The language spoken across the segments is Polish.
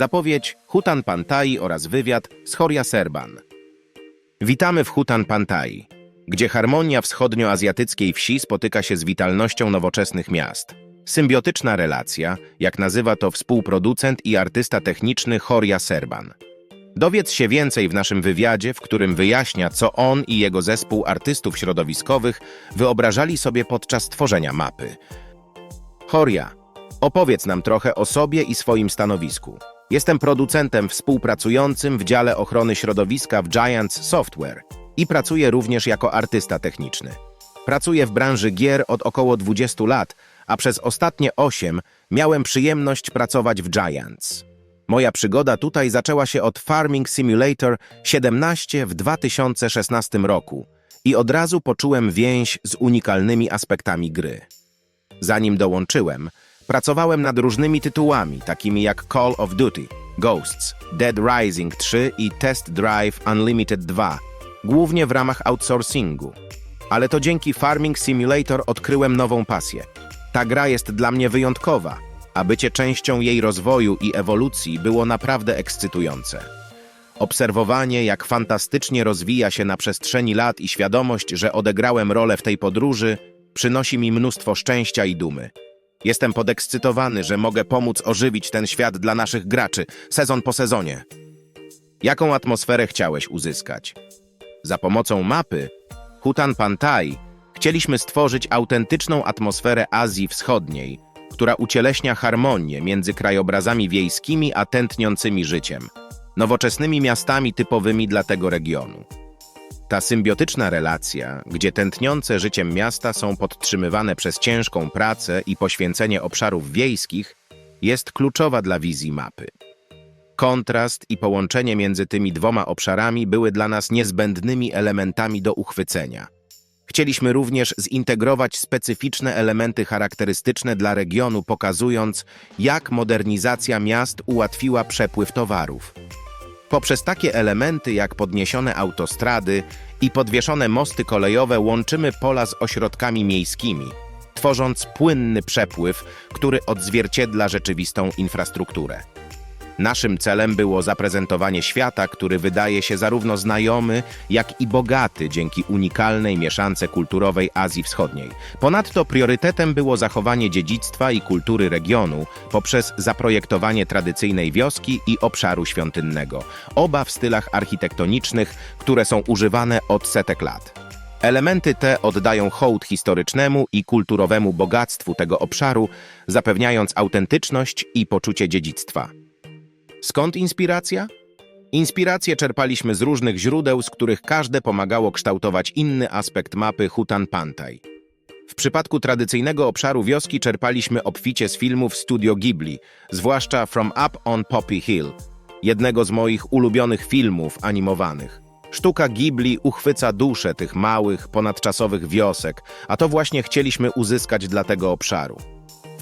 zapowiedź Hutan Pantai oraz wywiad z Horia Serban. Witamy w Hutan Pantai, gdzie harmonia wschodnioazjatyckiej wsi spotyka się z witalnością nowoczesnych miast. Symbiotyczna relacja, jak nazywa to współproducent i artysta techniczny Horia Serban. Dowiedz się więcej w naszym wywiadzie, w którym wyjaśnia, co on i jego zespół artystów środowiskowych wyobrażali sobie podczas tworzenia mapy. Horia, opowiedz nam trochę o sobie i swoim stanowisku. Jestem producentem współpracującym w dziale ochrony środowiska w Giants Software i pracuję również jako artysta techniczny. Pracuję w branży gier od około 20 lat, a przez ostatnie 8 miałem przyjemność pracować w Giants. Moja przygoda tutaj zaczęła się od Farming Simulator 17 w 2016 roku i od razu poczułem więź z unikalnymi aspektami gry. Zanim dołączyłem, pracowałem nad różnymi tytułami, takimi jak Call of Duty, Ghosts, Dead Rising 3 i Test Drive Unlimited 2, głównie w ramach outsourcingu. Ale to dzięki Farming Simulator odkryłem nową pasję. Ta gra jest dla mnie wyjątkowa, a bycie częścią jej rozwoju i ewolucji było naprawdę ekscytujące. Obserwowanie, jak fantastycznie rozwija się na przestrzeni lat i świadomość, że odegrałem rolę w tej podróży, przynosi mi mnóstwo szczęścia i dumy. Jestem podekscytowany, że mogę pomóc ożywić ten świat dla naszych graczy, sezon po sezonie. Jaką atmosferę chciałeś uzyskać? Za pomocą mapy Hutan Pantai chcieliśmy stworzyć autentyczną atmosferę Azji Wschodniej, która ucieleśnia harmonię między krajobrazami wiejskimi a tętniącymi życiem, nowoczesnymi miastami typowymi dla tego regionu. Ta symbiotyczna relacja, gdzie tętniące życiem miasta są podtrzymywane przez ciężką pracę i poświęcenie obszarów wiejskich, jest kluczowa dla wizji mapy. Kontrast i połączenie między tymi dwoma obszarami były dla nas niezbędnymi elementami do uchwycenia. Chcieliśmy również zintegrować specyficzne elementy charakterystyczne dla regionu, pokazując, jak modernizacja miast ułatwiła przepływ towarów. Poprzez takie elementy jak podniesione autostrady i podwieszone mosty kolejowe łączymy pola z ośrodkami miejskimi, tworząc płynny przepływ, który odzwierciedla rzeczywistą infrastrukturę. Naszym celem było zaprezentowanie świata, który wydaje się zarówno znajomy, jak i bogaty dzięki unikalnej mieszance kulturowej Azji Wschodniej. Ponadto priorytetem było zachowanie dziedzictwa i kultury regionu poprzez zaprojektowanie tradycyjnej wioski i obszaru świątynnego, oba w stylach architektonicznych, które są używane od setek lat. Elementy te oddają hołd historycznemu i kulturowemu bogactwu tego obszaru, zapewniając autentyczność i poczucie dziedzictwa. Skąd inspiracja? Inspirację czerpaliśmy z różnych źródeł, z których każde pomagało kształtować inny aspekt mapy Hutan Pantai. W przypadku tradycyjnego obszaru wioski czerpaliśmy obficie z filmów Studio Ghibli, zwłaszcza From Up on Poppy Hill, jednego z moich ulubionych filmów animowanych. Sztuka Ghibli uchwyca duszę tych małych, ponadczasowych wiosek, a to właśnie chcieliśmy uzyskać dla tego obszaru.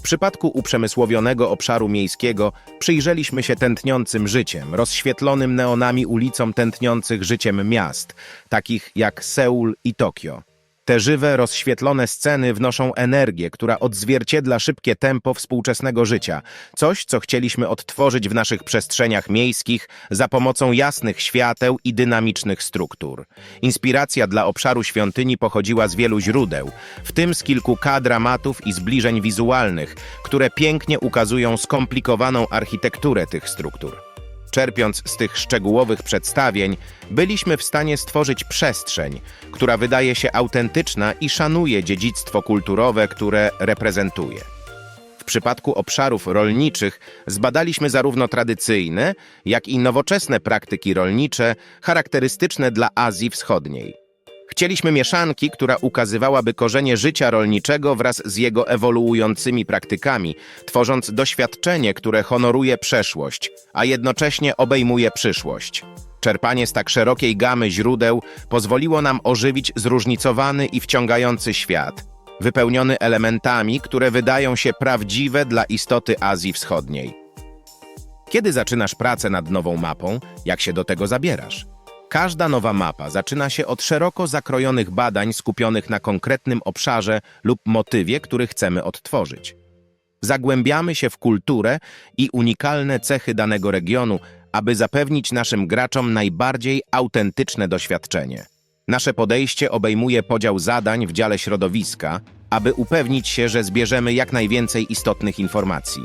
Przypadku uprzemysłowionego obszaru miejskiego przyjrzeliśmy się tętniącym życiem, rozświetlonym neonami ulicom tętniących życiem miast, takich jak Seul i Tokio. Te żywe, rozświetlone sceny wnoszą energię, która odzwierciedla szybkie tempo współczesnego życia, coś, co chcieliśmy odtworzyć w naszych przestrzeniach miejskich za pomocą jasnych świateł i dynamicznych struktur. Inspiracja dla obszaru świątyni pochodziła z wielu źródeł, w tym z kilku K-dramatów i zbliżeń wizualnych, które pięknie ukazują skomplikowaną architekturę tych struktur. Czerpiąc z tych szczegółowych przedstawień, byliśmy w stanie stworzyć przestrzeń, która wydaje się autentyczna i szanuje dziedzictwo kulturowe, które reprezentuje. W przypadku obszarów rolniczych zbadaliśmy zarówno tradycyjne, jak i nowoczesne praktyki rolnicze charakterystyczne dla Azji Wschodniej. Chcieliśmy mieszanki, która ukazywałaby korzenie życia rolniczego wraz z jego ewoluującymi praktykami, tworząc doświadczenie, które honoruje przeszłość, a jednocześnie obejmuje przyszłość. Czerpanie z tak szerokiej gamy źródeł pozwoliło nam ożywić zróżnicowany i wciągający świat, wypełniony elementami, które wydają się prawdziwe dla istoty Azji Wschodniej. Kiedy zaczynasz pracę nad nową mapą, jak się do tego zabierasz? Każda nowa mapa zaczyna się od szeroko zakrojonych badań skupionych na konkretnym obszarze lub motywie, który chcemy odtworzyć. Zagłębiamy się w kulturę i unikalne cechy danego regionu, aby zapewnić naszym graczom najbardziej autentyczne doświadczenie. Nasze podejście obejmuje podział zadań w dziale środowiska, aby upewnić się, że zbierzemy jak najwięcej istotnych informacji.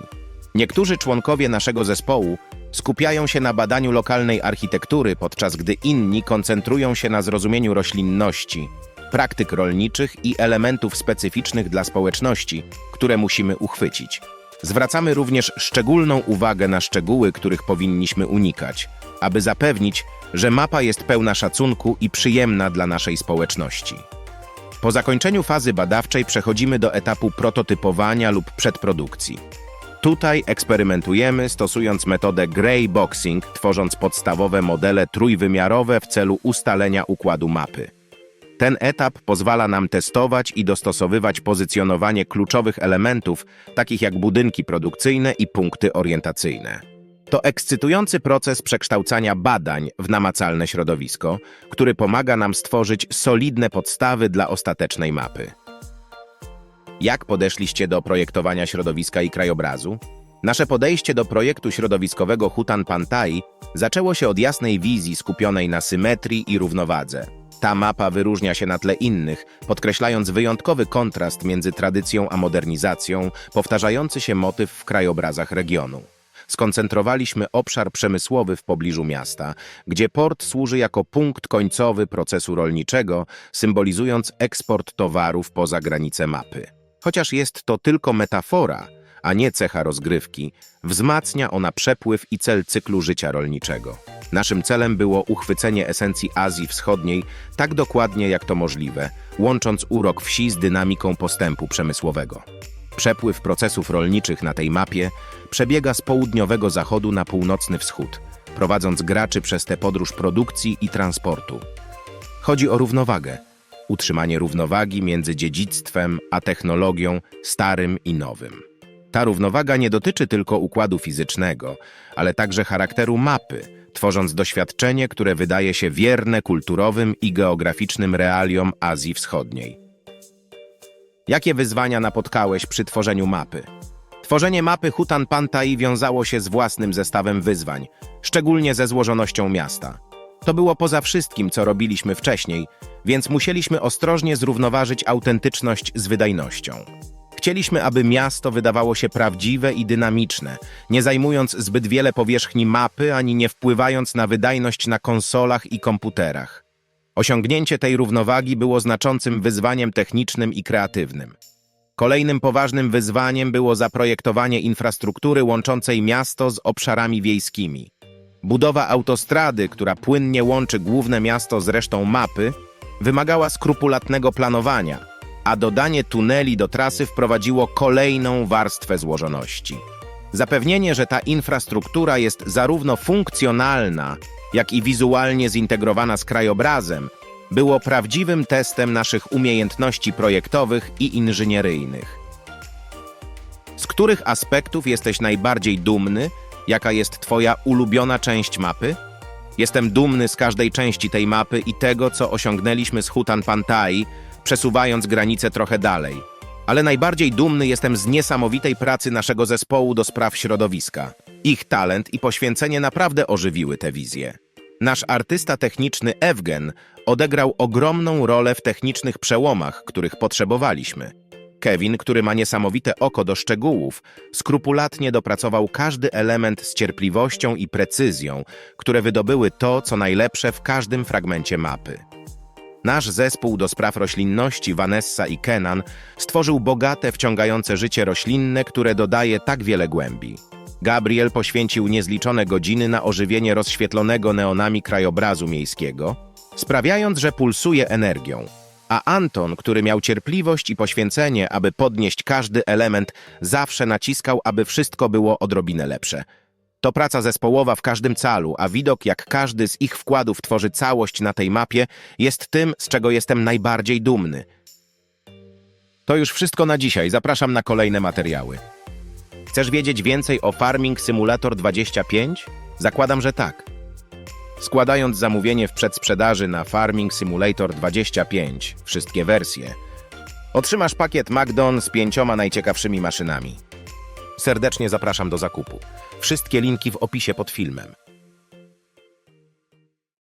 Niektórzy członkowie naszego zespołu skupiają się na badaniu lokalnej architektury, podczas gdy inni koncentrują się na zrozumieniu roślinności, praktyk rolniczych i elementów specyficznych dla społeczności, które musimy uchwycić. Zwracamy również szczególną uwagę na szczegóły, których powinniśmy unikać, aby zapewnić, że mapa jest pełna szacunku i przyjemna dla naszej społeczności. Po zakończeniu fazy badawczej przechodzimy do etapu prototypowania lub przedprodukcji. Tutaj eksperymentujemy stosując metodę Grey Boxing, tworząc podstawowe modele trójwymiarowe w celu ustalenia układu mapy. Ten etap pozwala nam testować i dostosowywać pozycjonowanie kluczowych elementów, takich jak budynki produkcyjne i punkty orientacyjne. To ekscytujący proces przekształcania badań w namacalne środowisko, który pomaga nam stworzyć solidne podstawy dla ostatecznej mapy. Jak podeszliście do projektowania środowiska i krajobrazu? Nasze podejście do projektu środowiskowego Hutan Pantai zaczęło się od jasnej wizji skupionej na symetrii i równowadze. Ta mapa wyróżnia się na tle innych, podkreślając wyjątkowy kontrast między tradycją a modernizacją, powtarzający się motyw w krajobrazach regionu. Skoncentrowaliśmy obszar przemysłowy w pobliżu miasta, gdzie port służy jako punkt końcowy procesu rolniczego, symbolizując eksport towarów poza granice mapy. Chociaż jest to tylko metafora, a nie cecha rozgrywki, wzmacnia ona przepływ i cel cyklu życia rolniczego. Naszym celem było uchwycenie esencji Azji Wschodniej tak dokładnie jak to możliwe, łącząc urok wsi z dynamiką postępu przemysłowego. Przepływ procesów rolniczych na tej mapie przebiega z południowego zachodu na północny wschód, prowadząc graczy przez tę podróż produkcji i transportu. Chodzi o równowagę, utrzymanie równowagi między dziedzictwem a technologią starym i nowym. Ta równowaga nie dotyczy tylko układu fizycznego, ale także charakteru mapy, tworząc doświadczenie, które wydaje się wierne kulturowym i geograficznym realiom Azji Wschodniej. Jakie wyzwania napotkałeś przy tworzeniu mapy? Tworzenie mapy Hutan Pantai wiązało się z własnym zestawem wyzwań, szczególnie ze złożonością miasta. To było poza wszystkim, co robiliśmy wcześniej, więc musieliśmy ostrożnie zrównoważyć autentyczność z wydajnością. Chcieliśmy, aby miasto wydawało się prawdziwe i dynamiczne, nie zajmując zbyt wiele powierzchni mapy ani nie wpływając na wydajność na konsolach i komputerach. Osiągnięcie tej równowagi było znaczącym wyzwaniem technicznym i kreatywnym. Kolejnym poważnym wyzwaniem było zaprojektowanie infrastruktury łączącej miasto z obszarami wiejskimi. Budowa autostrady, która płynnie łączy główne miasto z resztą mapy, wymagała skrupulatnego planowania, a dodanie tuneli do trasy wprowadziło kolejną warstwę złożoności. Zapewnienie, że ta infrastruktura jest zarówno funkcjonalna, jak i wizualnie zintegrowana z krajobrazem, było prawdziwym testem naszych umiejętności projektowych i inżynieryjnych. Z których aspektów jesteś najbardziej dumny? Jaka jest Twoja ulubiona część mapy? Jestem dumny z każdej części tej mapy i tego, co osiągnęliśmy z Hutan Pantai, przesuwając granice trochę dalej. Ale najbardziej dumny jestem z niesamowitej pracy naszego zespołu do spraw środowiska. Ich talent i poświęcenie naprawdę ożywiły tę wizję. Nasz artysta techniczny Evgen odegrał ogromną rolę w technicznych przełomach, których potrzebowaliśmy. Kevin, który ma niesamowite oko do szczegółów, skrupulatnie dopracował każdy element z cierpliwością i precyzją, które wydobyły to, co najlepsze w każdym fragmencie mapy. Nasz zespół do spraw roślinności, Vanessa i Kenan, stworzył bogate, wciągające życie roślinne, które dodaje tak wiele głębi. Gabriel poświęcił niezliczone godziny na ożywienie rozświetlonego neonami krajobrazu miejskiego, sprawiając, że pulsuje energią. A Anton, który miał cierpliwość i poświęcenie, aby podnieść każdy element, zawsze naciskał, aby wszystko było odrobinę lepsze. To praca zespołowa w każdym calu, a widok, jak każdy z ich wkładów tworzy całość na tej mapie, jest tym, z czego jestem najbardziej dumny. To już wszystko na dzisiaj. Zapraszam na kolejne materiały. Chcesz wiedzieć więcej o Farming Simulator 25? Zakładam, że tak. Składając zamówienie w przedsprzedaży na Farming Simulator 25, wszystkie wersje, otrzymasz pakiet Magdon z pięcioma najciekawszymi maszynami. Serdecznie zapraszam do zakupu. Wszystkie linki w opisie pod filmem.